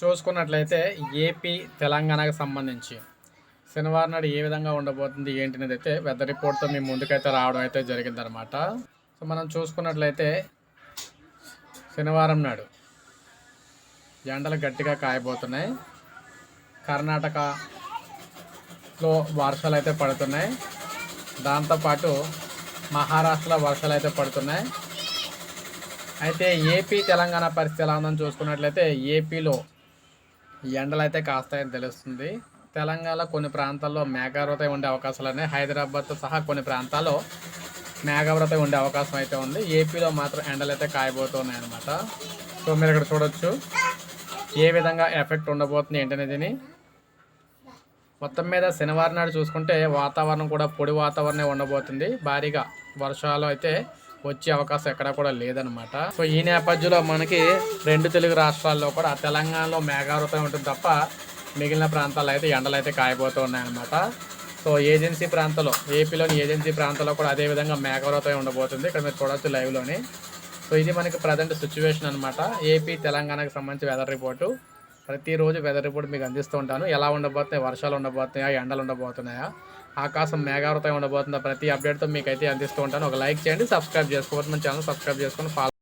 చూసుకున్నట్లయితే ఏపీ తెలంగాణకు సంబంధించి శనివారం నాడు ఏ విధంగా ఉండబోతుంది ఏంటి అనేది అయితే వెదర్ రిపోర్ట్తో మీ ముందుకైతే రావడం అయితే జరిగిందనమాట సో మనం చూసుకున్నట్లయితే శనివారం నాడు ఎండలు గట్టిగా కాయబోతున్నాయి. కర్ణాటకలో వర్షాలు అయితే పడుతున్నాయి. దాంతోపాటు మహారాష్ట్రలో వర్షాలు అయితే పడుతున్నాయి. అయితే ఏపీ తెలంగాణ పరిస్థితి ఎలా ఉందని చూసుకున్నట్లయితే ఏపీలో ఎండలు అయితే కాస్తాయని తెలుస్తుంది. తెలంగాణ కొన్ని ప్రాంతాల్లో మేఘావృత ఉండే అవకాశాలు ఉన్నాయి హైదరాబాద్తో సహా కొన్ని ప్రాంతాల్లో మేఘావృత ఉండే అవకాశం అయితే ఉంది. ఏపీలో మాత్రం ఎండలు అయితే కాయబోతున్నాయి అనమాట సో మీరు ఇక్కడ చూడొచ్చు. ఏ విధంగా ఎఫెక్ట్ ఉండబోతుంది ఏంటనేది మొత్తం మీద శనివారం నాడు చూసుకుంటే వాతావరణం కూడా పొడి వాతావరణమే ఉండబోతుంది. భారీగా వర్షాలు అయితే వచ్చే అవకాశం ఎక్కడ కూడా లేదనమాట సో ఈ నేపథ్యంలో మనకి రెండు తెలుగు రాష్ట్రాల్లో కూడా తెలంగాణలో మేఘావృతం ఉంటుంది తప్ప మిగిలిన ప్రాంతాల్లో అయితే ఎండలు అయితే కాయబోతూ ఉన్నాయన్నమాట. సో ఏజెన్సీ ప్రాంతంలో ఏపీలోని ఏజెన్సీ ప్రాంతంలో కూడా అదే విధంగా మేఘావృతం ఉండబోతుంది. ఇక్కడ మీరు చూడవచ్చు లైవ్లోని. సో ఇది మనకి ప్రజెంట్ సిచ్యువేషన్ అనమాట ఏపీ తెలంగాణకు సంబంధించి వెదర్ రిపోర్టు. ప్రతిరోజు వెదర్ రిపోర్ట్ మీకు అందిస్తూ ఉంటాను. ఎలా ఉండబోతున్నాయి వర్షాలు ఉండబోతున్నాయా ఎండలు ఉండబోతున్నాయా? ఆకాశం మేఘావృతం ఉండబోతుందా ప్రతి అప్డేట్తో మీకు అయితే అందిస్తూ ఉంటాను. ఒక లైక్ చేయండి సబ్స్క్రైబ్ చేసుకోవచ్చు మన ఛానల్ సబ్స్క్రైబ్ చేసుకొని ఫాలో